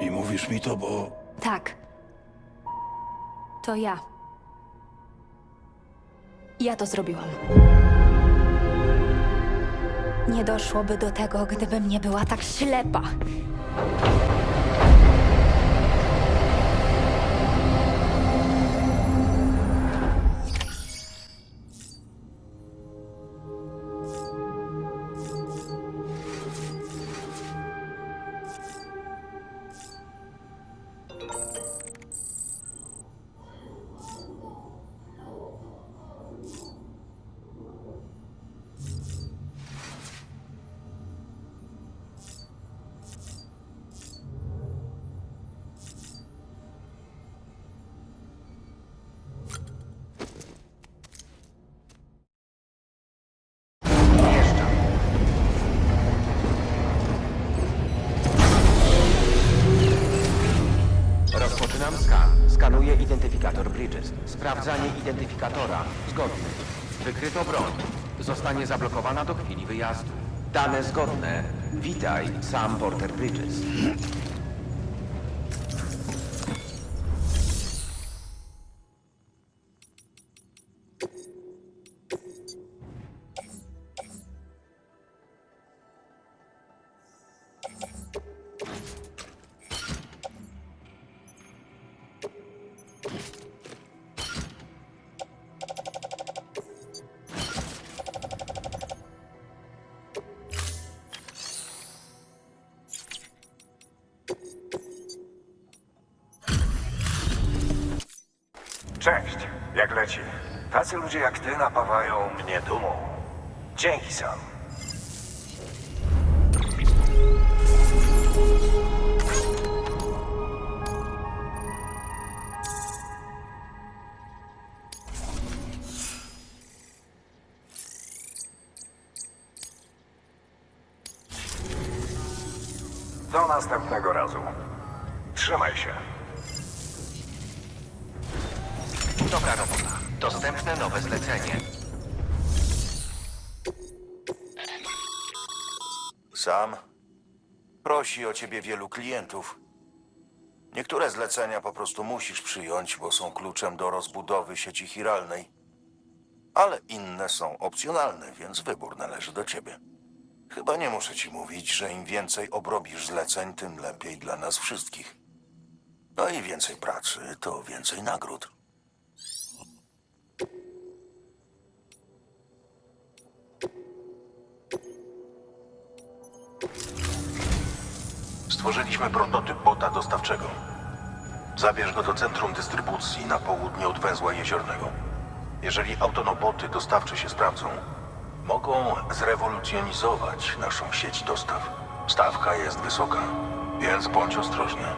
I mówisz mi to, bo Tak. To ja. Ja to zrobiłam. Nie doszłoby do tego, gdybym nie była tak ślepa. Identyfikatora. Zgodny. Wykryto broń. Zostanie zablokowana do chwili wyjazdu. Dane zgodne. Witaj, Sam Porter Bridges. Jak leci? Tacy ludzie jak ty napawają mnie dumą. Dzięki sam. Do następnego razu. Trzymaj się. Prosi o ciebie wielu klientów. Niektóre zlecenia po prostu musisz przyjąć, bo są kluczem do rozbudowy sieci chiralnej. Ale inne są opcjonalne, więc wybór należy do ciebie. Chyba nie muszę ci mówić, że im więcej obrobisz zleceń, tym lepiej dla nas wszystkich. No i więcej pracy to więcej nagród. Stworzyliśmy prototyp bota dostawczego. Zabierz go do centrum dystrybucji na południe od węzła jeziornego. Jeżeli autonoboty dostawcze się sprawdzą, mogą zrewolucjonizować naszą sieć dostaw. Stawka jest wysoka, więc bądź ostrożny.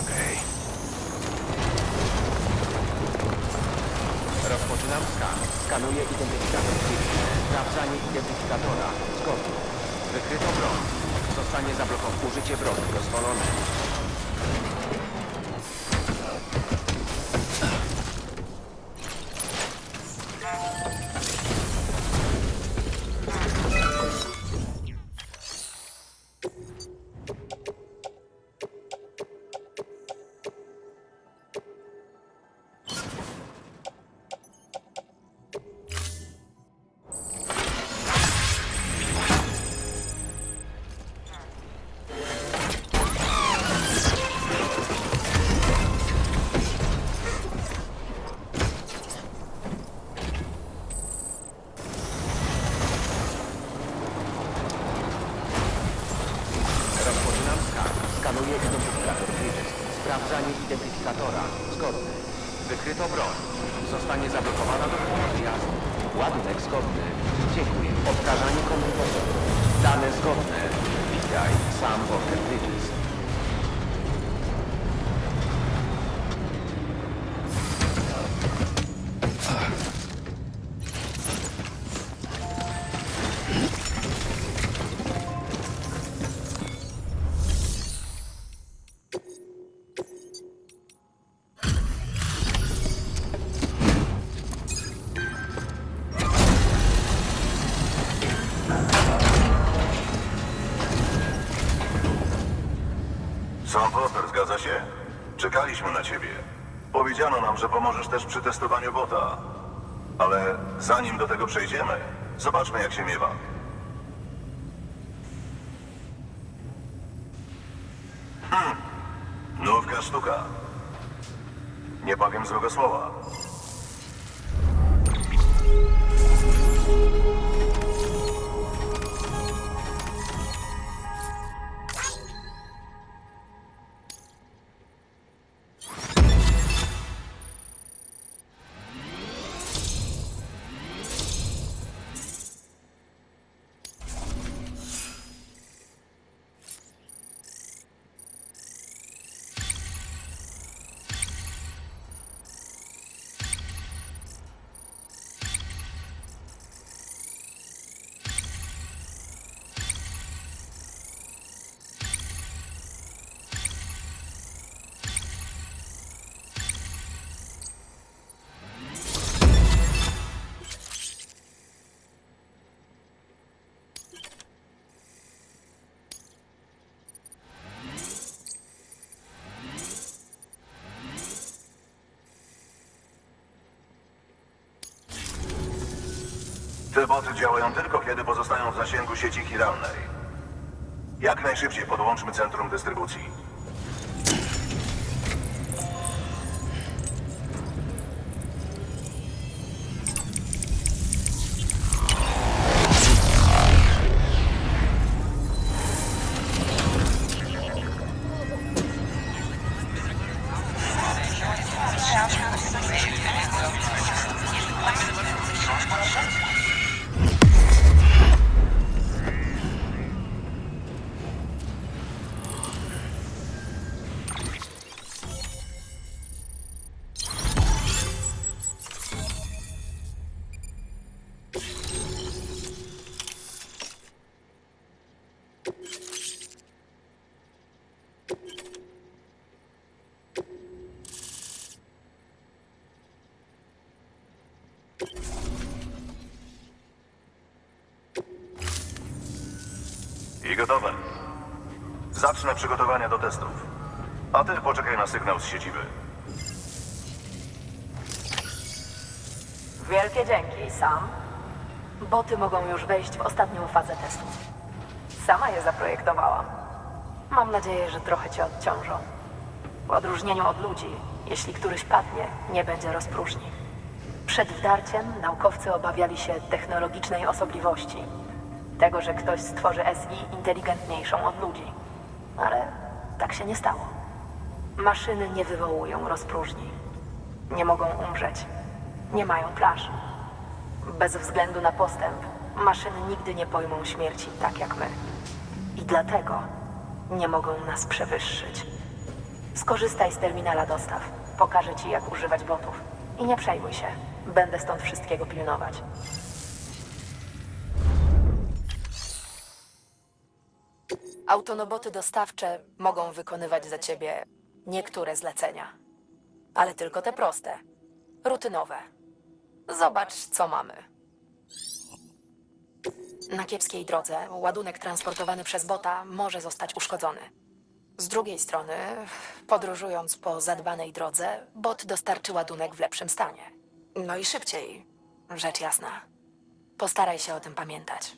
Okej. Rozpoczynam skan. Skanuję identyfikator fizyczny. Sprawdzanie identyfikatora. Zgodnie. Wykryto broń. Zostanie zablokowane. Użycie broni dozwolone. Identyfikatora. Zgodny. Wykryto broń. Zostanie zablokowana do wyjazdu. Ładunek zgodny. Dziękuję. Odkażanie komputerowe. Dane zgodne. Witaj, Sam Walker Bridges. Sam Potter, zgadza się? Czekaliśmy na ciebie. Powiedziano nam, że pomożesz też przy testowaniu bota. Ale zanim do tego przejdziemy, zobaczmy jak się miewa. Hmm. Nówka sztuka. Nie powiem złego słowa. Boty działają tylko kiedy pozostają w zasięgu sieci chiralnej. Jak najszybciej podłączmy centrum dystrybucji. I gotowe. Zacznę przygotowania do testów. A ty poczekaj na sygnał z siedziby. Wielkie dzięki, Sam. Boty mogą już wejść w ostatnią fazę testów. Sama je zaprojektowałam. Mam nadzieję, że trochę cię odciążą. W odróżnieniu od ludzi, jeśli któryś padnie, nie będzie rozpróżni. Przed wdarciem naukowcy obawiali się technologicznej osobliwości. Tego, że ktoś stworzy SI inteligentniejszą od ludzi. Ale tak się nie stało. Maszyny nie wywołują rozpróżni. Nie mogą umrzeć. Nie mają plaż. Bez względu na postęp, maszyny nigdy nie pojmą śmierci tak jak my. I dlatego nie mogą nas przewyższyć. Skorzystaj z terminala dostaw. Pokażę ci, jak używać botów. I nie przejmuj się. Będę stąd wszystkiego pilnować. Autonoboty dostawcze mogą wykonywać za ciebie niektóre zlecenia. Ale tylko te proste, rutynowe. Zobacz, co mamy. Na kiepskiej drodze ładunek transportowany przez bota może zostać uszkodzony. Z drugiej strony, podróżując po zadbanej drodze, bot dostarczy ładunek w lepszym stanie. No i szybciej, rzecz jasna. Postaraj się o tym pamiętać.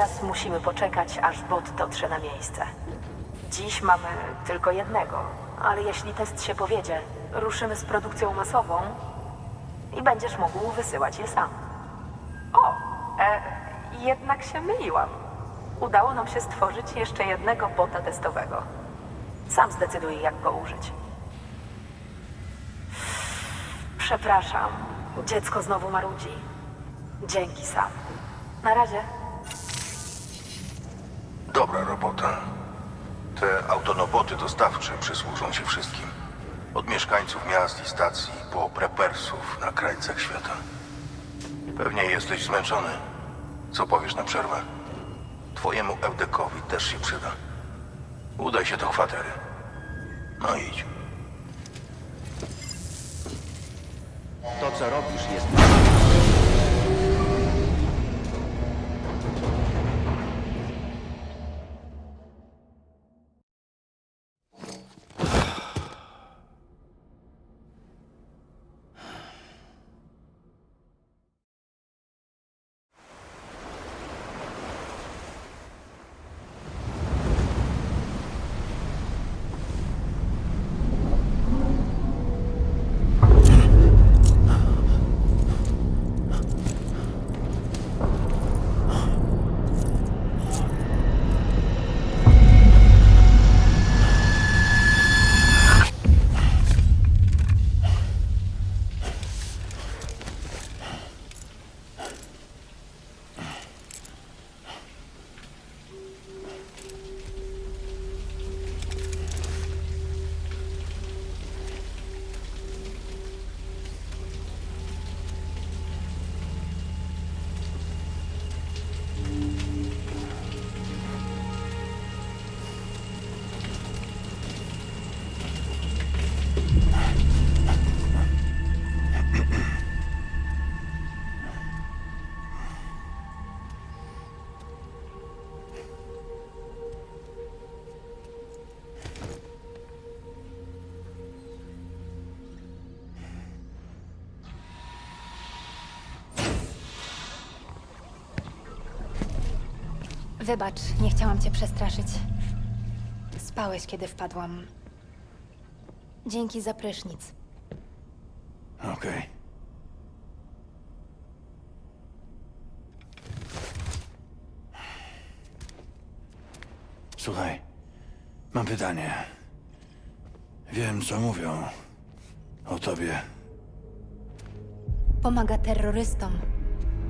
Teraz musimy poczekać, aż bot dotrze na miejsce. Dziś mamy tylko jednego, ale jeśli test się powiedzie, ruszymy z produkcją masową i będziesz mógł wysyłać je sam. O, e, jednak się myliłam. Udało nam się stworzyć jeszcze jednego bota testowego. Sam zdecyduj, jak go użyć. Przepraszam, dziecko znowu marudzi. Dzięki sam. Na razie. Dobra robota. Te autonoboty dostawcze przysłużą się wszystkim. Od mieszkańców miast i stacji po prepersów na krańcach świata. Pewnie jesteś zmęczony. Co powiesz na przerwę? Twojemu Eudekowi też się przyda. Udaj się do kwatery. No idź. To, co robisz, jest... Wybacz, nie chciałam cię przestraszyć. Spałeś, kiedy wpadłam. Dzięki za prysznic. Okej. Słuchaj, mam pytanie. Wiem, co mówią o tobie. Pomaga terrorystom.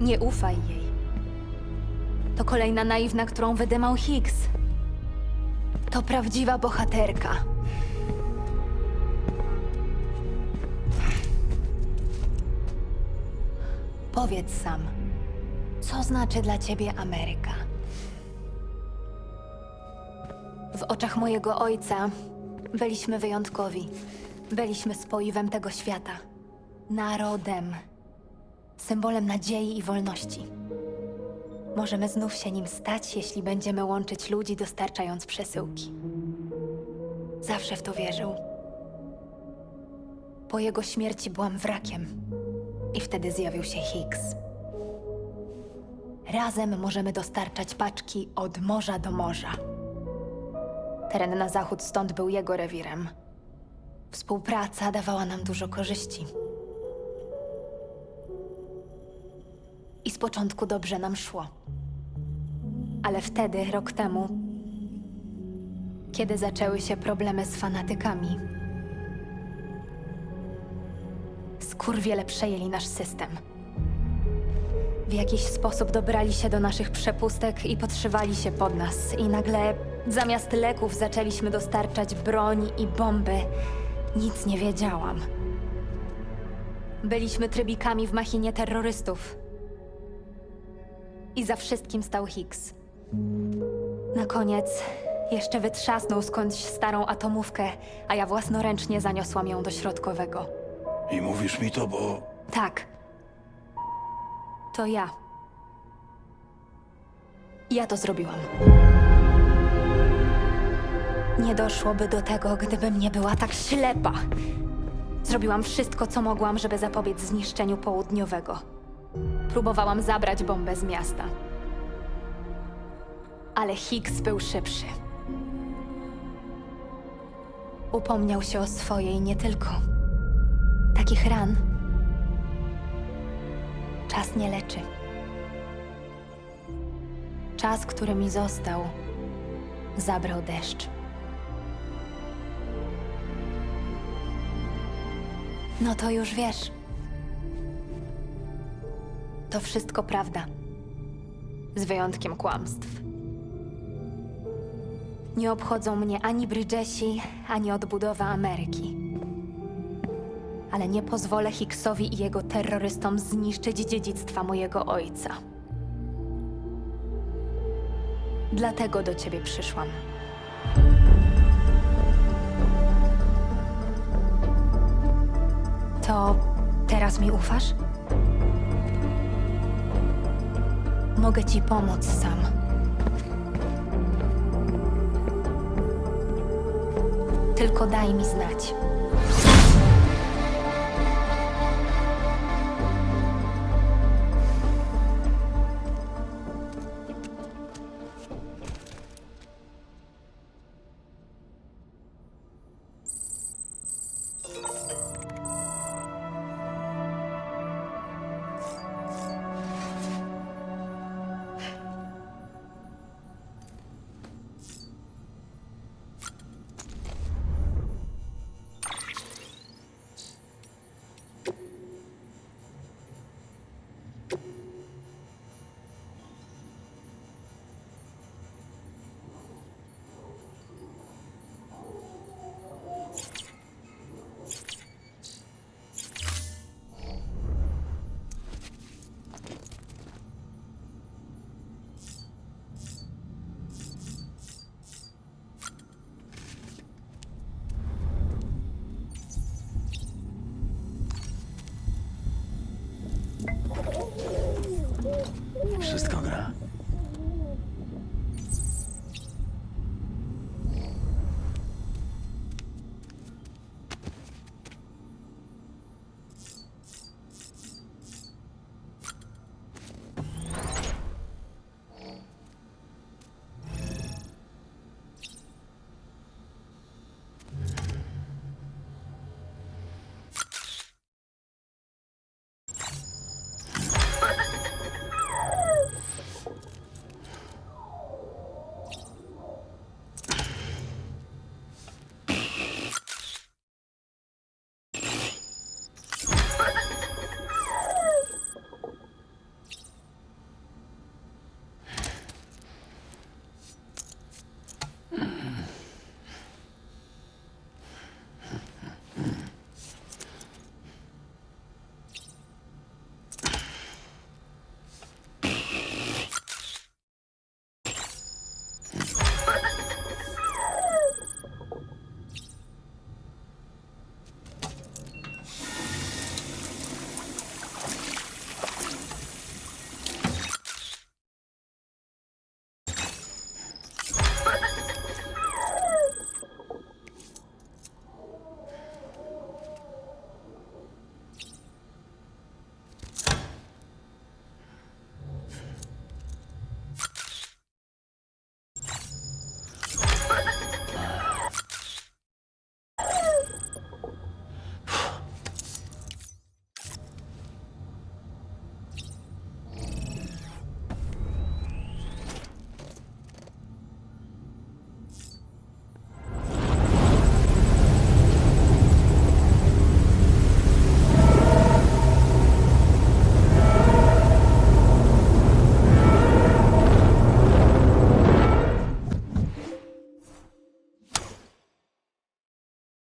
Nie ufaj jej. To kolejna naiwna, którą wydymał Higgs. To prawdziwa bohaterka. Powiedz sam, co znaczy dla ciebie Ameryka? W oczach mojego ojca byliśmy wyjątkowi. Byliśmy spoiwem tego świata. Narodem. Symbolem nadziei i wolności. Możemy znów się nim stać, jeśli będziemy łączyć ludzi, dostarczając przesyłki. Zawsze w to wierzył. Po jego śmierci byłam wrakiem. I wtedy zjawił się Higgs. Razem możemy dostarczać paczki od morza do morza. Teren na zachód stąd był jego rewirem. Współpraca dawała nam dużo korzyści. I z początku dobrze nam szło. Ale wtedy, rok temu, kiedy zaczęły się problemy z fanatykami, skurwiele przejęli nasz system. W jakiś sposób dobrali się do naszych przepustek i podszywali się pod nas. I nagle, zamiast leków, zaczęliśmy dostarczać broń i bomby. Nic nie wiedziałam. Byliśmy trybikami w machinie terrorystów. I za wszystkim stał Higgs. Na koniec jeszcze wytrzasnął skądś starą atomówkę, a ja własnoręcznie zaniosłam ją do środkowego. I mówisz mi to, bo Tak. To ja. Ja to zrobiłam. Nie doszłoby do tego, gdybym nie była tak ślepa. Zrobiłam wszystko, co mogłam, żeby zapobiec zniszczeniu południowego. Próbowałam zabrać bombę z miasta. Ale Higgs był szybszy. Upomniał się o swoje i nie tylko. Takich ran czas nie leczy. Czas, który mi został, zabrał deszcz. No to już wiesz. To wszystko prawda. Z wyjątkiem kłamstw. Nie obchodzą mnie ani Bridgesi, ani odbudowa Ameryki. Ale nie pozwolę Hicksowi i jego terrorystom zniszczyć dziedzictwa mojego ojca. Dlatego do ciebie przyszłam. To teraz mi ufasz? Mogę ci pomóc sam. Tylko daj mi znać.